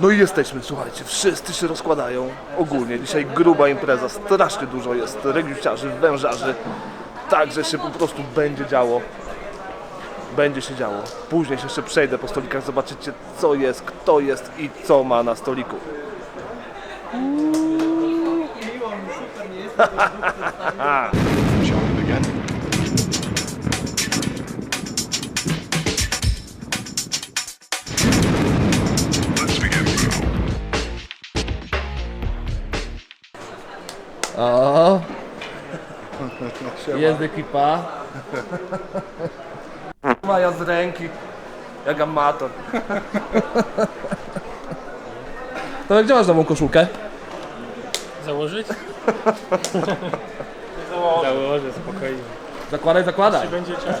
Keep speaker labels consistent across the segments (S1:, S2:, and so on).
S1: No i jesteśmy, słuchajcie, wszyscy się rozkładają. Ogólnie dzisiaj gruba impreza, strasznie dużo jest regiusiarzy, wężarzy. Także się po prostu będzie działo. Będzie się działo. Później się jeszcze przejdę po stolikach, zobaczycie co jest, kto jest i co ma na stoliku.
S2: Shall
S3: O, jest ekipa.
S1: Maja z ręki, jak amator.
S3: To gdzie masz nową koszulkę?
S4: Założyć? Założę spokojnie.
S3: Zakładaj, zakładaj.
S4: Będzie czas.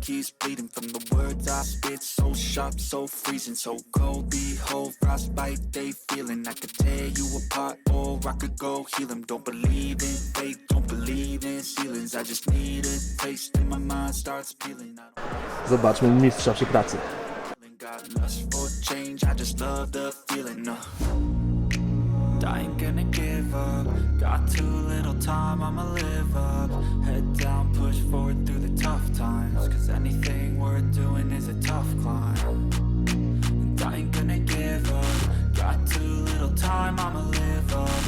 S5: keeps bleeding from the words I spit. So sharp, so freezing, so cold. Behold, frostbite they feeling. I could tear you apart, or I could go heal 'em. Don't believe in fate, don't believe in ceilings. I just need a taste, and my mind starts peeling.
S3: Zobaczmy mistrza przy pracy.
S5: got lust for change, I just love the feeling. No. I ain't gonna give up. Got too little time, I'ma live up. Head down, push forward through the tough times. Cause anything worth doing is a tough climb. And I ain't gonna give up. Got too little time, I'ma live up.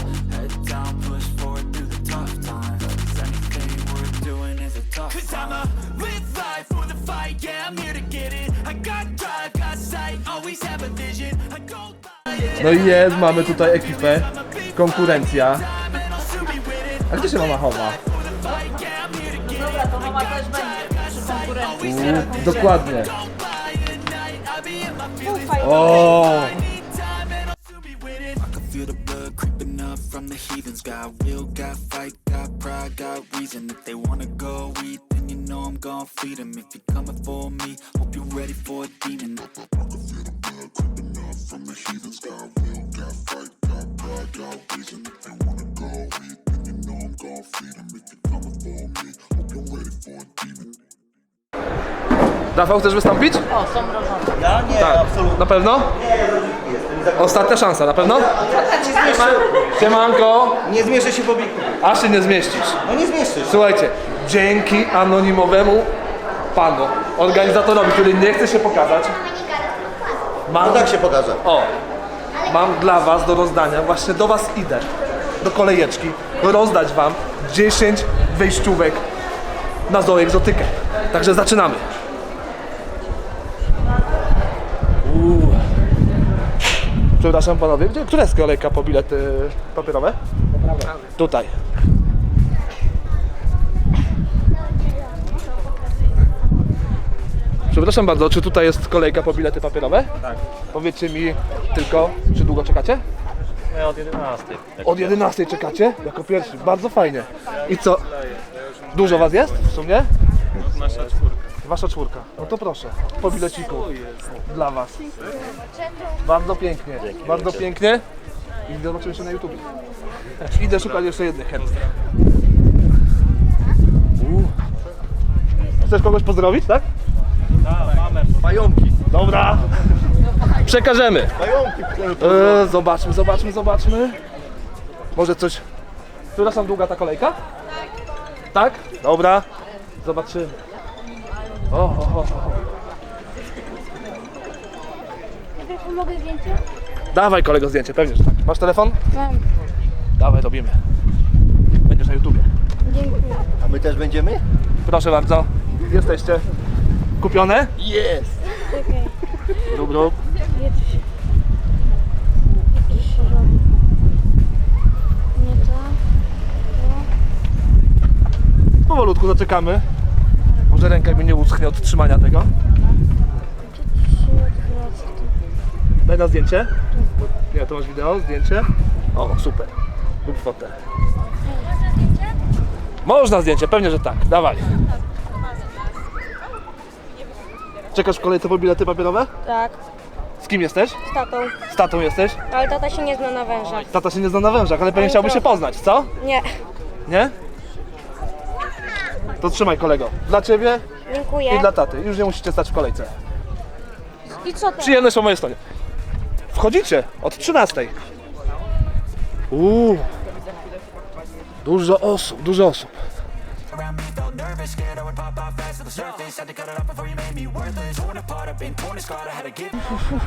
S3: No i jest, mamy tutaj ekipę. Konkurencja. A gdzie się mama chowa?
S5: For the fight, yeah, I'm here to get it.
S6: Dobra, to mama też będzie przy konkurencji.
S3: U, dokładnie.
S6: Ufaj,
S3: O,
S5: I can feel the blood creeping up from the heathens. Got will, got fight, got pride, got reason. If they wanna go eat, then you know I'm gonna feed. If you're coming for me, hope you're ready for a demon.
S1: Rafał, chcesz wystąpić?
S6: O, są mrożone.
S7: Ja nie,
S1: Tak.
S7: absolutnie.
S1: Na pewno? Ostatnia szansa, na pewno?
S7: Ja ci zmieszczę.
S1: Siemanko,
S7: Nie zmieszczę się w obliku.
S1: aż się nie zmieścisz.
S7: No nie zmieszczysz.
S1: Słuchajcie, dzięki anonimowemu panu, organizatorowi, który nie chce się pokazać,
S7: No
S1: mam,
S7: tak się pokaże.
S1: o, mam dla was do rozdania, właśnie do was idę, do kolejeczki, rozdać wam 10 wejściówek na Zoę Egzotykę. Także zaczynamy. Uuu. Przepraszam panowie, gdzie, która jest kolejka po bilety papierowe? Tutaj. Przepraszam bardzo, czy tutaj jest kolejka po bilety papierowe? Tak. Powiedzcie mi tylko, czy długo czekacie?
S4: No od 11.
S1: Od 11 czekacie? Jako pierwszy, bardzo fajnie. I co? Dużo was jest w sumie?
S4: Nasza czwórka.
S1: Wasza czwórka. No to proszę, po bileciku dla was. Bardzo pięknie, bardzo pięknie. I zobaczymy się na YouTube. Idę szukać jeszcze jednych chętnych. Chcesz kogoś pozdrowić, tak? Pająki. Dobra. Przekażemy.
S7: Pająki.
S1: E, zobaczmy, zobaczmy, zobaczmy. Może coś. Przepraszam, długa ta kolejka? Tak. Tak? Dobra. Zobaczymy. O, o, o, o.
S8: Mogę zdjęcie?
S1: Dawaj kolego zdjęcie, pewnie, że tak. Masz telefon?
S8: Mam.
S1: Dawaj, robimy. Będziesz na YouTubie.
S8: Dziękuję.
S7: A my też będziemy?
S1: Proszę bardzo. Jesteście. Kupione?
S7: Jest.
S8: Nie to.
S1: Powolutku zaczekamy. Może ręka mi nie uschnie od trzymania tego. Daj na zdjęcie. Nie, to masz wideo, zdjęcie? O, super. Lub fotę. Można zdjęcie, pewnie, że tak. Dawaj. Czekasz w kolejce po bilety papierowe?
S8: Tak,
S1: Z kim jesteś?
S8: z tatą.
S1: Z tatą jesteś?
S8: Ale tata się nie zna na wężach.
S1: Tata się nie zna na wężach, ale pewnie chciałby
S8: trochę.
S1: się poznać, co?
S8: Nie.
S1: Nie? To trzymaj kolego. Dla ciebie
S8: Dziękuję.
S1: i dla taty. Już nie musicie stać w kolejce.
S8: I co teraz?
S1: Przyjemność po mojej stronie. Wchodzicie od 13. Uuu. Dużo osób, dużo osób.
S5: Around me felt nervous, scared I would pop off fast to the surface. Had to cut it off before you made me worthless. Torn apart, I've been torn and scarred. I had to give.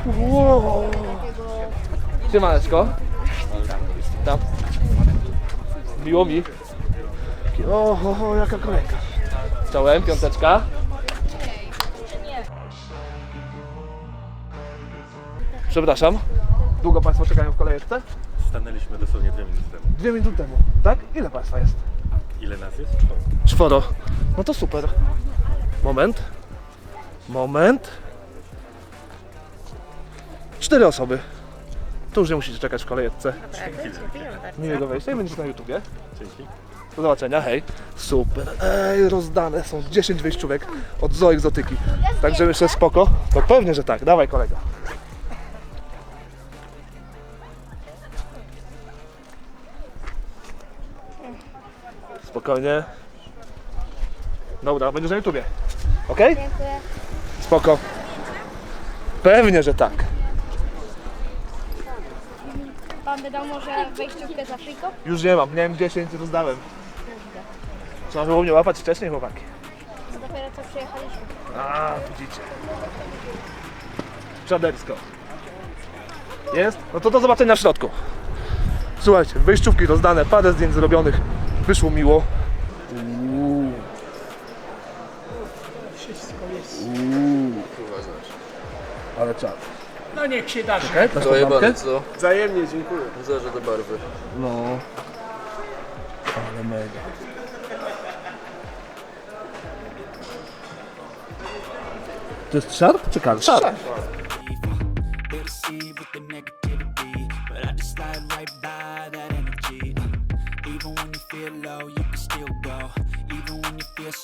S1: Wow. Siemaneczko. Tam. Miło mi. O, o, o jaka kolejka. Czołem, piąteczka. Przepraszam. Długo Państwo czekają w kolejce?
S9: Stanęliśmy dosłownie dwie minuty temu.
S1: Dwie minuty temu. Tak? Ile Państwa jest?
S9: Ile nas jest? Czworo.
S1: Czworo. No to super. Moment. Moment. Cztery osoby. To już nie musicie czekać w kolejce. Miłego wejścia i będziecie na YouTubie.
S9: Dzięki.
S1: Do zobaczenia, hej. Super. Ej, rozdane są 10 wyjściówek od Zoo Egzotyki. Także myślę spoko. To pewnie, że tak. Dawaj kolego. Spokojnie. Dobra, będziesz na YouTubie. Ok?
S8: Dziękuję.
S1: Spoko. Pewnie, że tak.
S8: Pan dał może wejściówkę za friko?
S1: Już nie mam, miałem 10 rozdałem. Trzeba było mnie łapać wcześniej, chłopaki.
S8: Dopiero co przyjechaliśmy.
S1: A, widzicie. Czadersko. Jest? No to do zobaczenia w środku. Słuchajcie, wyjściówki rozdane, parę zdjęć zrobionych. Wyszło miło. Uuu. Uuu. Ale czad.
S4: No niech się da.
S1: Czekaj, dasz tą lampkę?
S3: co?
S4: Wzajemnie dziękuję.
S3: Zależy do barwy.
S1: No. Ale mega. To jest szarp czy kar? Szarp.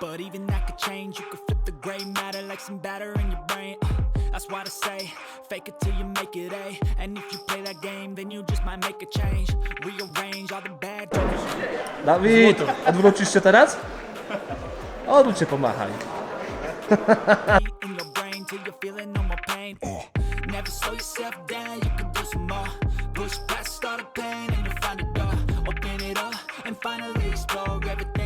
S5: but even that could change. You could flip the gray matter like some batter in your brain. Uh, That's why I say, fake it till you make it A. And if you play that game, then you just might make a change. Rearrange all the bad
S3: Dawid, odwrócisz się teraz? Odwróć się, pomachaj.
S5: in your brain till you're feeling no more pain. Never slow yourself down, you can do some more. Push past all the pain and you'll find a door. Open it up and finally explore everything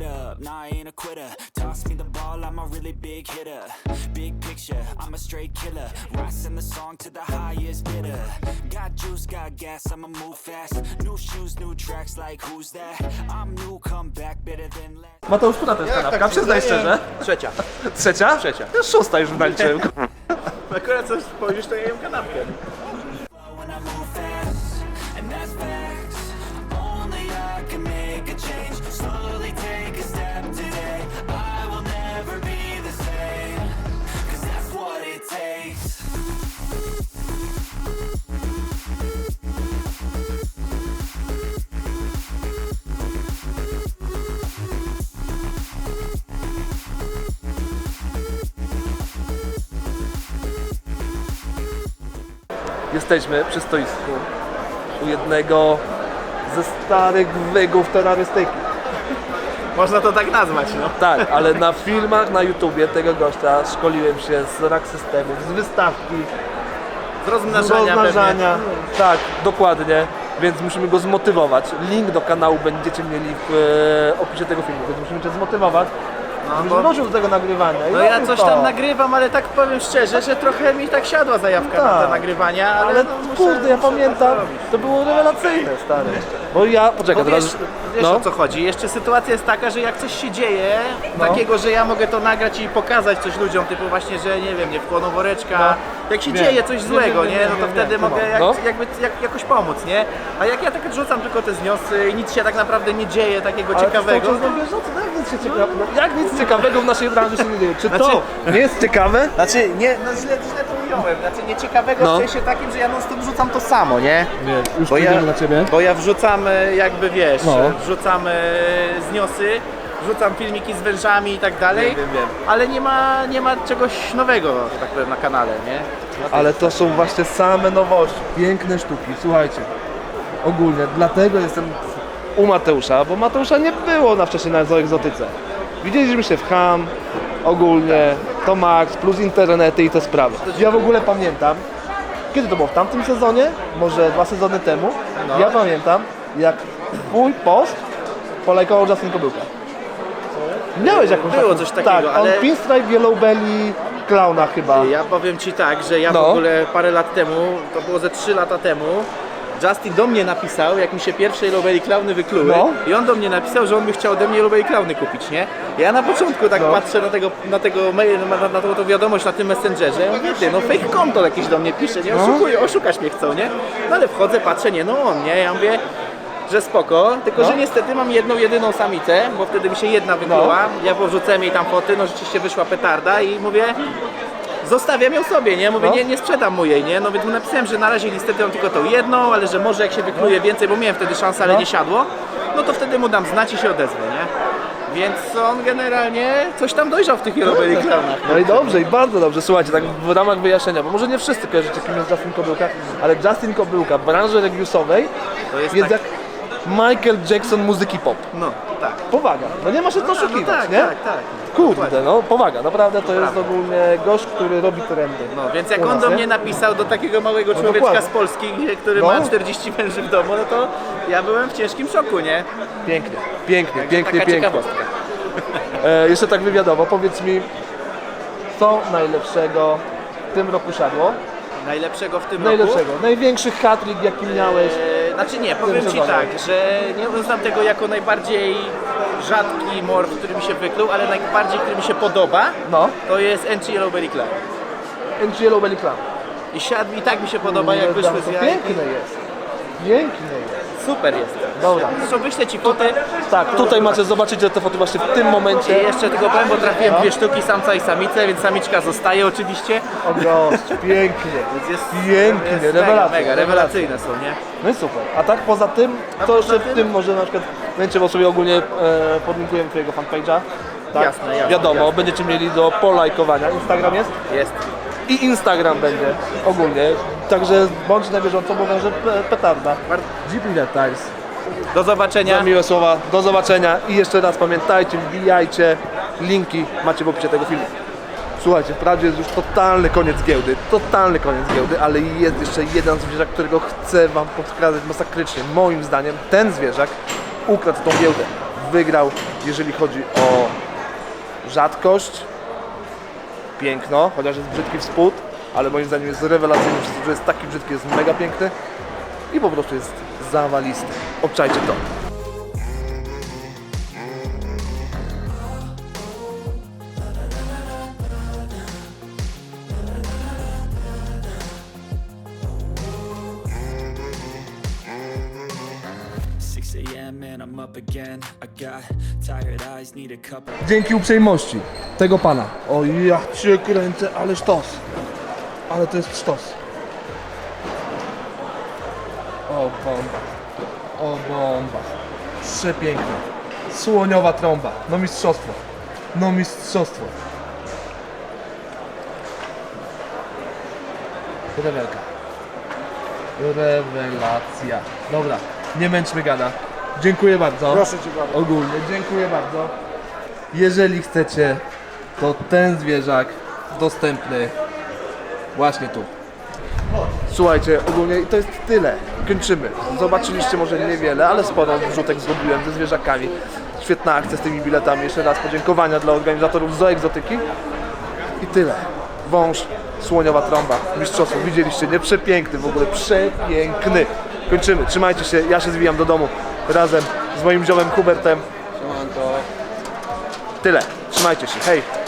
S5: Get up, nah I ain't a quitter Toss me the ball, I'm a really big hitter Big picture, I'm a straight killer Rising the song to the highest bidder Got juice, got gas, I'ma move fast New shoes new tracks like who's that? I'm new, come back better than last.
S3: Mateusz, która to jest kanapka? Przyznaj szczerze.
S4: Trzecia.
S3: Trzecia? Trzecia. To jest szósta już naliczyłem.
S4: Akurat coś spojrzysz, to ja jem kanapkę.
S1: Jesteśmy przy stoisku u jednego ze starych wygów terrorystyki.
S4: Można to tak nazwać, no.
S1: Tak, ale na filmach na YouTubie tego gościa szkoliłem się z rack systemów, z wystawki,
S4: Z
S1: z
S4: rozmnażania,
S1: rozmnażania. Tak, dokładnie. Więc musimy go zmotywować. Link do kanału będziecie mieli w e, opisie tego filmu, więc musimy cię zmotywować.
S4: No, bo-
S1: wrócił do tego nagrywania. i
S4: No ja
S1: robił
S4: coś
S1: to.
S4: tam nagrywam, ale tak powiem szczerze, że trochę mi tak siadła zajawka na
S1: Tak.
S4: te nagrywania, ale,
S1: Ale
S4: no, muszę,
S1: kurde, ja
S4: muszę
S1: pamiętam,
S4: to zrobić.
S1: to było rewelacyjne, stary. Bo ja, poczekaj,
S4: Bo
S1: teraz...
S4: wiesz, wiesz
S1: no.
S4: o co chodzi. Jeszcze sytuacja jest taka, że jak coś się dzieje,
S1: No.
S4: takiego, że ja mogę to nagrać i pokazać coś ludziom, typu właśnie, że nie wiem, nie wchłoną woreczka, jak się
S1: No. Wiem.
S4: dzieje coś
S1: Wiem,
S4: złego,
S1: wiem,
S4: nie,
S1: wiem,
S4: no to
S1: wiem,
S4: wtedy
S1: wiem,
S4: mogę
S1: kumam.
S4: jak,
S1: No.
S4: jakby jak, jakoś pomóc, nie? A jak ja tak rzucam tylko te zniosy i nic się tak naprawdę nie dzieje takiego
S1: Ale
S4: ciekawego,
S1: cały czas na bieżąco, no jak nic, się ciekawe, no, jak nic ciekawego w naszej branży się nie dzieje? Czy
S4: Znaczy-
S1: to nie jest ciekawe?
S4: Znaczy, nie, no źle, źle to ująłem. Znaczy, nieciekawego
S1: No.
S4: w sensie takim, że ja non stop wrzucam to samo, nie?
S3: Nie, już
S4: Bo ja,
S3: pójdziemy na ciebie.
S4: bo ja wrzucam e, jakby, wiesz,
S3: No.
S4: e, wrzucam e, zniosy, wrzucam filmiki z wężami i tak dalej,
S1: Wiem, wiem, wiem.
S4: ale nie ma, nie ma czegoś nowego, że tak powiem, na kanale, nie?
S1: Ale to są właśnie same nowości, piękne sztuki, słuchajcie. Ogólnie, dlatego jestem u Mateusza, bo Mateusza nie było na wcześniej na Zoegzotyce. Widzieliśmy się w Ham, ogólnie, to Max, plus internety i te sprawy. Ja w ogóle pamiętam, kiedy to było? W tamtym sezonie? Może dwa sezony temu? Ja pamiętam, jak twój post polajkował Justin Kobyłka. Miałeś jakąś
S4: Było
S1: taką,
S4: coś takiego,
S1: tak,
S4: ale-
S1: on Pinstripe Yellow Belly Clowna chyba.
S4: Ja powiem Ci tak, że ja
S1: No.
S4: w ogóle parę lat temu, to było ze 3 lata temu, Justin do mnie napisał, jak mi się pierwsze Lobeli Klauny wykluły
S1: No.
S4: i on do mnie napisał, że on by chciał ode mnie Lobeli Klauny kupić, nie? Ja na początku tak
S1: No.
S4: patrzę na tego, na tego mail, na, na, tą, tą wiadomość na tym Messengerze, ja mówię, ty, no fake konto jakieś do mnie pisze, nie? Oszukuję, oszukać mnie chcą, nie? No ale wchodzę, patrzę, nie, no on, nie? Ja mówię, że spoko, tylko
S1: No.
S4: że niestety mam jedną, jedyną samicę, bo wtedy mi się jedna wykluła, ja powrzucałem jej tam foty, no rzeczywiście wyszła petarda i mówię, zostawiam ją sobie, nie? Mówię,
S1: No.
S4: nie, nie sprzedam mu jej, nie? No więc mu napisałem, że na razie niestety mam tylko tą jedną, ale że może jak się wykluje więcej, bo miałem wtedy szansę, ale
S1: No.
S4: nie siadło, no to wtedy mu dam znać i się odezwę, nie? Więc on generalnie coś tam dojrzał w tych Jelobeli Clownach.
S1: No i dobrze, i bardzo dobrze. Słuchajcie, tak w ramach wyjaśnienia, bo może nie wszyscy kojarzycie, kim jest Justin Kobyłka, ale Justin Kobyłka w branży regiusowej
S4: To jest,
S1: jest
S4: tak,
S1: jak Michael Jackson muzyki pop.
S4: no, tak.
S1: Powaga, no nie ma się co
S4: No
S1: oszukiwać,
S4: tak,
S1: nie?
S4: tak, tak.
S1: Kurde, no powaga, naprawdę to jest ogólnie gość, który robi trendy.
S4: No, więc jak
S1: U
S4: on
S1: nas,
S4: do
S1: nie?
S4: mnie napisał do takiego małego
S1: No,
S4: człowieczka
S1: dokładnie.
S4: z Polski, gdzie- który
S1: No.
S4: ma 40 węży w domu, no to ja byłem w ciężkim szoku, nie?
S1: Pięknie, pięknie, pięknie,
S4: Taka
S1: pięknie.
S4: ciekawostka.
S1: E, jeszcze tak wywiadowo, powiedz mi, co najlepszego w tym roku siadło?
S4: Najlepszego w tym roku.
S1: Najlepszego, największy hat-trick jaki miałeś.
S4: Znaczy nie, powiem Ci tak, że nie uznam tego jako najbardziej rzadki morf, który mi się wykluł, ale najbardziej, który mi się podoba,
S1: No,
S4: to jest Enchi Yellowberry Clown.
S1: NG Yellow Belly Clown.
S4: I siadł i tak mi się podoba, jak wyszły z jaj.
S1: Piękne jest. Piękne jest.
S4: Super jest.
S1: Dobra.
S4: Zresztą wyślę Ci foty.
S1: Tak, tutaj macie zobaczyć te foty właśnie w tym
S4: I
S1: momencie.
S4: jeszcze tylko powiem, bo trafiłem dwie sztuki, samca i samicę, więc samiczka zostaje oczywiście.
S1: O gość, pięknie.
S4: Więc jest,
S1: Pięknie,
S4: jest
S1: rewelacja,
S4: Mega, mega rewelacyjne są, nie?
S1: No i super. A tak poza tym, to jeszcze w tym może na przykład, będziecie bo sobie ogólnie e, podlinkujemy twojego fanpage'a. Tak?
S4: Jasne, jasne,
S1: Wiadomo,
S4: jasne.
S1: będziecie mieli do polajkowania. Instagram jest?
S4: Jest.
S1: I Instagram będzie ogólnie. Także bądź na bieżąco, bo będzie pe- petarda. GP Times.
S4: Do zobaczenia.
S1: Za miłe słowa, do zobaczenia i jeszcze raz pamiętajcie, wbijajcie, linki macie w opisie tego filmu. Słuchajcie, wprawdzie jest już totalny koniec giełdy, totalny koniec giełdy, ale jest jeszcze jeden zwierzak, którego chcę wam podkradać masakrycznie. Moim zdaniem ten zwierzak ukradł tą giełdę. Wygrał, jeżeli chodzi o rzadkość, piękno, chociaż jest brzydki w spód, ale moim zdaniem jest rewelacyjny, że jest taki brzydki, jest mega piękny i po prostu jest zawaliste. Obczajcie to. Dzięki uprzejmości tego pana. O ja cię kręcę, ale sztos. Ale to jest sztos. O bomba. O bomba. Przepiękna. Słoniowa trąba. No mistrzostwo. No mistrzostwo. Rewelka. Rewelacja. Dobra, nie męczmy gada. Dziękuję bardzo. Proszę Cię bardzo. Ogólnie, dziękuję bardzo. Jeżeli chcecie, to ten zwierzak dostępny właśnie tu. Słuchajcie, ogólnie to jest tyle. Kończymy. Zobaczyliście może niewiele, ale sporo wrzutek zrobiłem ze zwierzakami. Świetna akcja z tymi biletami. Jeszcze raz podziękowania dla organizatorów Zoegzotyki. I tyle. Wąż, słoniowa trąba, mistrzostwo. Widzieliście, nie? Przepiękny w ogóle, przepiękny. Kończymy. Trzymajcie się. Ja się zwijam do domu razem z moim ziomem Hubertem. Tyle. Trzymajcie się. Hej.